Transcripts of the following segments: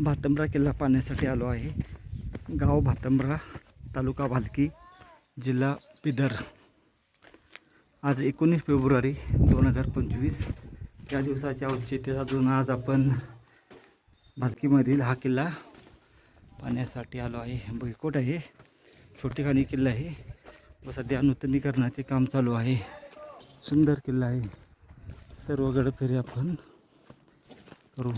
भातंब्रा किल्ला पाहण्यासाठी आलो आहे. गाव भातंब्रा तालुका भालकी जिल्हा पिदर आज एकोणीस फेब्रुवारी दोन हजार पंचवीस. या दिवसाच्या औचित्य साधून आज आपण भालकीमधील हा किल्ला पाहण्यासाठी आलो आहे. भुईकोट आहे. छोटेखानी किल्ला आहे. व सध्या नूतनीकरणाचे काम चालू आहे. सुंदर किल्ला आहे. सर्व गडफेरी आपण करू.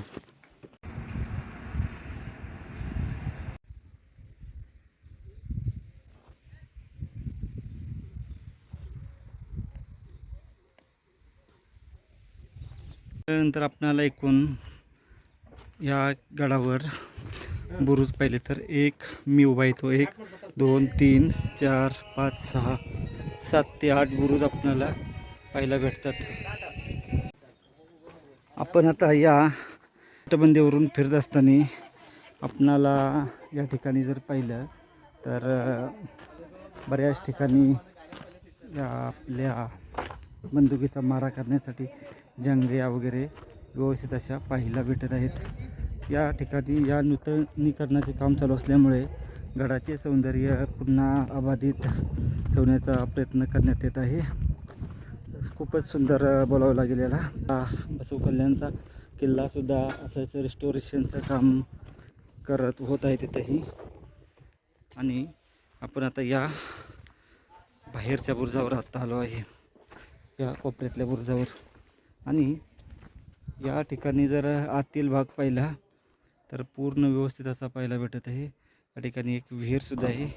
त्यानंतर आपणाला एकूण या गडावर बुरुज पाहिले तर एक मी उभा येतो एक दोन तीन चार पाच सहा सात ते आठ बुरुज आपणाला पाहायला भेटतात. आपण आता या तटबंदीवरून फिरत असताना आपणाला या ठिकाणी जर पाहिलं तर बऱ्याच ठिकाणी या आपल्या बंदुकीचा मारा करण्यासाठी जंगल्या वगैरे व्यवस्थित अशा पाहायला भेटत आहेत. या ठिकाणी या नूतनीकरणाचे काम चालू असल्यामुळे गडाचे सौंदर्य पुन्हा अबाधित ठेवण्याचा प्रयत्न करण्यात येत आहे. खूपच सुंदर बोलावं लागेल याला. बसव कल्याणचा किल्लासुद्धा असंच रिस्टोरेशनचं काम करत होत आहे तिथंही. आणि आपण आता या बाहेरच्या बुरुजावर आत्ता आलो आहे. या कोपऱ्यातल्या बुरुजावर. आणि या ठिकाणी जर आतील भाग पाहिला तर पूर्ण व्यवस्थित असा पाहायला भेटत आहे. या ठिकाणी एक विहीरसुद्धा आहे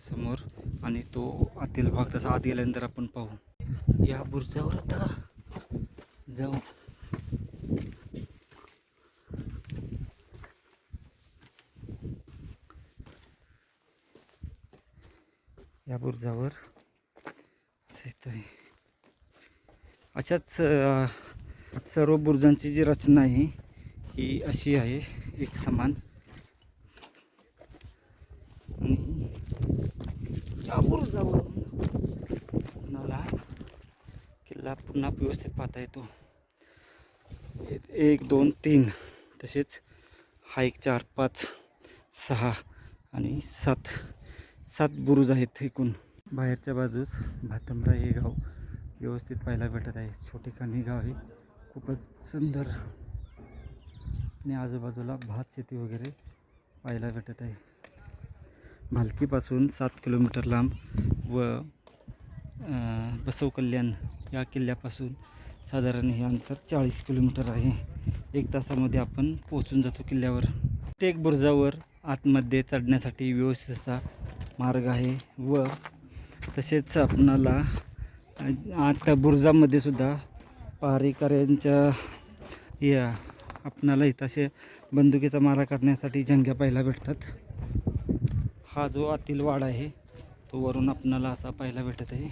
समोर आणि तो आतील भाग तसा आत गेल्यानंतर आपण पाहू. या बुरजावर आता जाऊ. या बुरजावर आहे. अशाच सर्व बुरुजांची जी रचना आहे ही अशी आहे एक समान. आणि या बुरुजावरून मला किल्ला पुन्हा व्यवस्थित पाहता येतो एक- एक दोन तीन तसेच हा एक चार पाच सहा आणि सात सात बुरुज आहेत एकूण बाहेरच्या बाजूस भातमरा हे गाव. व्यवस्थित पाहायला भेटत आहे. छोटे कानी गाव हे खूपच सुंदर. आणि आजूबाजूला भात शेती वगैरे पाहायला भेटत आहे. भालकीपासून सात किलोमीटर लांब व बसव कल्याण या किल्ल्यापासून साधारण हे अंतर चाळीस किलोमीटर आहे. एक तासामध्ये आपण पोहोचून जातो किल्ल्यावर. प्रत्येक बुरुजावर आतमध्ये चढण्यासाठी व्यवस्थित असा मार्ग आहे व तसेच आपणाला आता बुरजामध्ये सुद्धा पहारेकऱ्यांच्या या आपणाला इथं असे बंदुकीचा मारा करण्यासाठी जंग्या पाहायला भेटतात. हा जो आतील वाड आहे तो वरून आपणाला असा पाहायला भेटत आहे.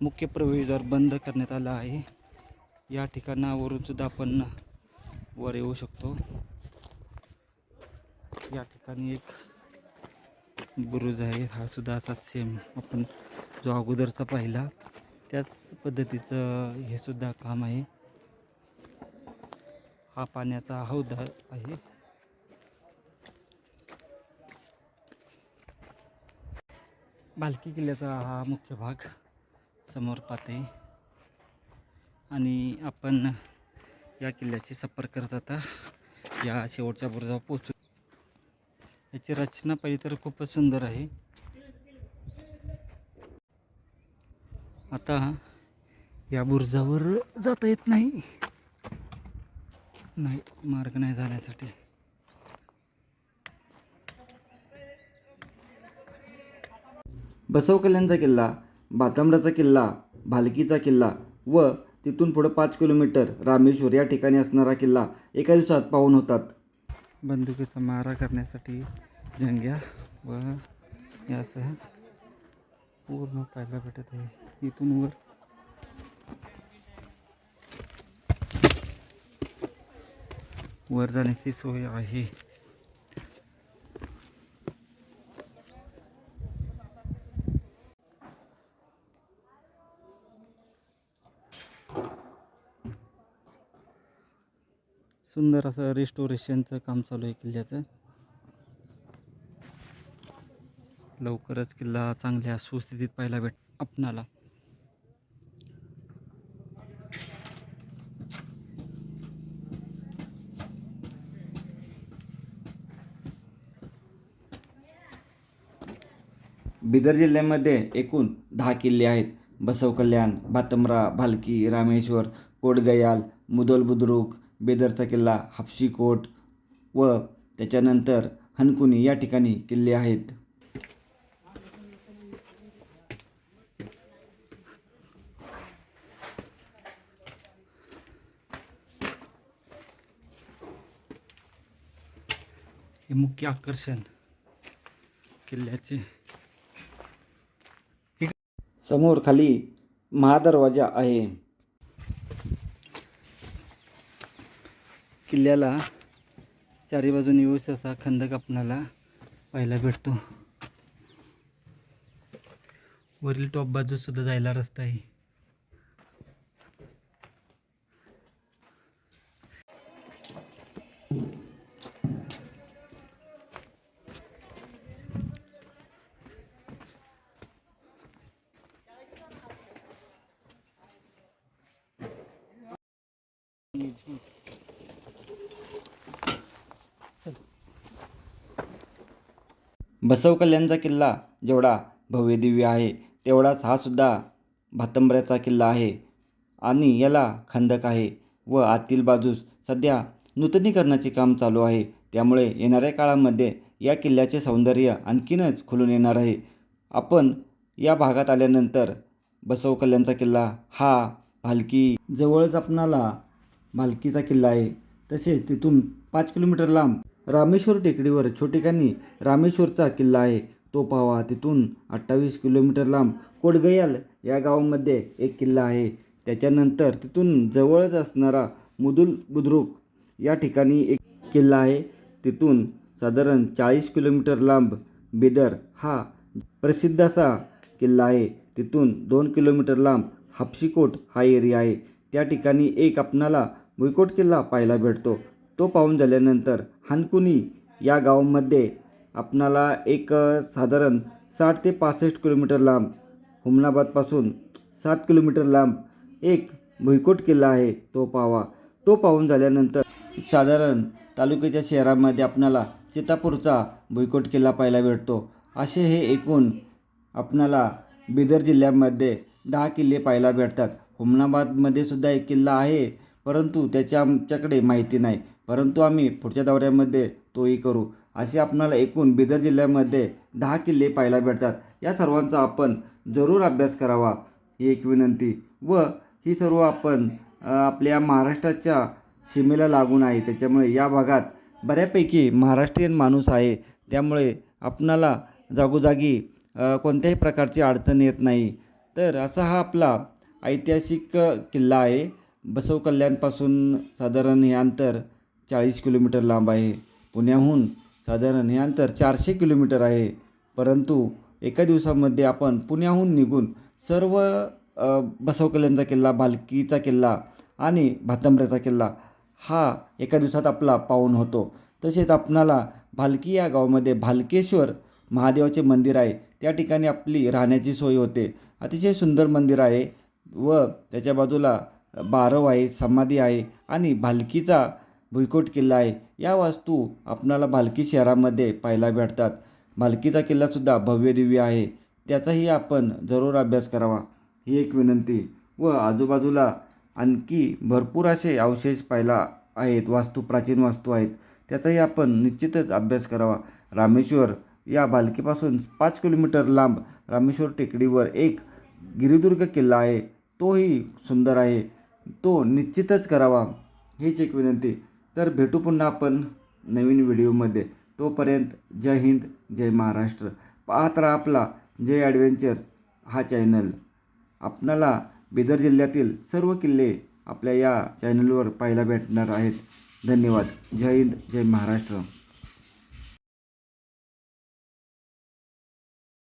मुख्य प्रवेशद्वार बंद करण्यात आला आहे. या ठिकाणावरून सुद्धा आपण वर येऊ शकतो. या ठिकाणी एक बुरुज आहे. हा सुद्धा असाच सेम आपण जो अगोदरचा पाहिला त्याच पद्धतीचं हे सुद्धा काम आहे. हा पाण्याचा हौदा आहे. बालकी किल्ल्याचा हा मुख्य भाग समोर पाहते आणि आपण या किल्ल्याची सफर करत आता या शेवटच्या बुरुजावर पोचू याची रचना पाहिली तर खूपच सुंदर आहे. आता या बुरजावर जाता येत नाही. नाही मार्ग नाही जाण्यासाठी बसव कल्याणचा किल्ला बातांबडाचा किल्ला भालकीचा किल्ला व तिथून पुढं पाच किलोमीटर रामेश्वर या ठिकाणी असणारा किल्ला एका दिवसात पाहून होतात. बंदुकीचा मारा करण्यासाठी जंग्या। व यासह पूर्ण पाहायला भेटते आहे इथून वर वर की सोय आहे सुंदर असं रेस्टोरेशनचं काम चालू आहे किल्ल्याचं. लवकरच किल्ला चांगल्या सुस्थितीत पाहायला भेट आपणाला. बिदर जिल्ह्यामध्ये एकूण दहा किल्ले आहेत. बसव कल्याण भालकी रामेश्वर कोटगयाल मुदोल बुद्रुक बेदरचा किल्ला हापशी कोट व त्याच्यानंतर हनकुनी या ठिकाणी किल्ले आहेत. हे मुख्य आकर्षण किल्ल्याचे. समोर खाली महादरवाजा आहे. किल्ल्याला चारी बाजूने व्यवस्थित असा खंदक आपणाला पाहायला भेटतो. वरील टॉप बाजू सुद्धा जायला रस्ता आहे. बसव कल्याणचा किल्ला जेवढा भव्यदिव्य आहे तेवढाच हा सुद्धा भातंब्र्याचा किल्ला आहे. आणि याला खंदक आहे व आतील बाजूस सध्या नूतनीकरणाचे काम चालू आहे. त्यामुळे येणाऱ्या काळामध्ये या किल्ल्याचे सौंदर्य आणखीनच खुलून येणार आहे. आपण या भागात आल्यानंतर बसव कल्याणचा किल्ला हा भालकी जवळच आपणाला भालकीचा किल्ला आहे. तसेच तिथून पाच किलोमीटर लांब रामेश्वर टेकडीवर छोटेखानी रामेश्वरचा किल्ला आहे. तो पाहावा. तिथून अठ्ठावीस किलोमीटर लांब कोडगयाल या गावामध्ये एक किल्ला आहे. त्याच्यानंतर तिथून जवळच असणारा मुदुल बुद्रुक या ठिकाणी एक किल्ला आहे. तिथून साधारण चाळीस किलोमीटर लांब बेदर हा प्रसिद्ध असा किल्ला आहे. तिथून दोन किलोमीटर लांब हापशीकोट हा एरिया आहे. त्या ठिकाणी एक आपणाला भुईकोट किल्ला पाहायला भेटतो. तो पाहून झाल्यानंतर हानकुनी या गावामध्ये आपणाला एक साधारण साठ ते पासष्ट किलोमीटर लांब हुमनाबादपासून सात किलोमीटर लांब एक भुईकोट किल्ला आहे तो पाहावा. तो पाहून झाल्यानंतर साधारण तालुक्याच्या शहरामध्ये आपणाला चितापूरचा भुईकोट किल्ला पाहायला भेटतो. असे हे एकूण आपणाला बिदर जिल्ह्यामध्ये दहा किल्ले पाहायला भेटतात. हुमनाबादमध्ये सुद्धा एक किल्ला आहे. परंतु त्याची आमच्याकडे माहिती नाही. परंतु आम्ही पुढच्या दौऱ्यामध्ये तोही करू. असे आपणाला एकूण बिदर जिल्ह्यामध्ये दहा किल्ले पाहायला भेटतात या सर्वांचा आपण जरूर अभ्यास करावा ही एक विनंती. व ही सर्व आपण आपल्या महाराष्ट्राच्या सीमेला लागून आहे. त्याच्यामुळे या भागात बऱ्यापैकी महाराष्ट्रीयन माणूस आहे. त्यामुळे आपणाला जागोजागी कोणत्याही प्रकारची अडचण येत नाही. तर असा हा आपला ऐतिहासिक किल्ला आहे. बसव कल्याणपासून साधारण हे अंतर चाळीस किलोमीटर लांब आहे. पुण्याहून साधारण हे अंतर चारशे किलोमीटर आहे. परंतु एका दिवसामध्ये आपण पुण्याहून निघून सर्व बसव कल्याणचा किल्ला भालकीचा किल्ला आणि भातंब्र्याचा किल्ला हा एका दिवसात आपला पाहून होतो. तसेच आपणाला भालकी या गावामध्ये भालकेश्वर महादेवाचे मंदिर आहे. त्या ठिकाणी आपली राहण्याची सोय होते. अतिशय सुंदर मंदिर आहे व त्याच्या बाजूला बारव आहे समाधी आहे आणि भालकीचा भुईकोट किल्ला आहे. या वास्तू आपणाला भालकी शहरामध्ये पाहायला भेटतात. भालकीचा किल्लासुद्धा भव्यदिव्य आहे. त्याचाही आपण जरूर अभ्यास करावा. ही एक विनंती. व आजूबाजूला आणखी भरपूर असे अवशेष पाहायला आहेत. वास्तू प्राचीन वास्तू आहेत. त्याचाही आपण निश्चितच अभ्यास करावा. रामेश्वर या बालकीपासून पाच किलोमीटर लांब रामेश्वर टेकडीवर एक गिरिदुर्ग किल्ला आहे. तोही सुंदर आहे. तो निश्चितच करावा हीच एक विनंती. तर भेटू पुन्हा आपण नवीन व्हिडिओमध्ये. तोपर्यंत जय हिंद जय महाराष्ट्र. पाहत राहा आपला जय ॲडव्हेंचर्स हा चॅनल. आपणाला बिदर जिल्ह्यातील सर्व किल्ले आपल्या या चॅनलवर पाहायला भेटणार आहेत. धन्यवाद. जय हिंद जय महाराष्ट्र.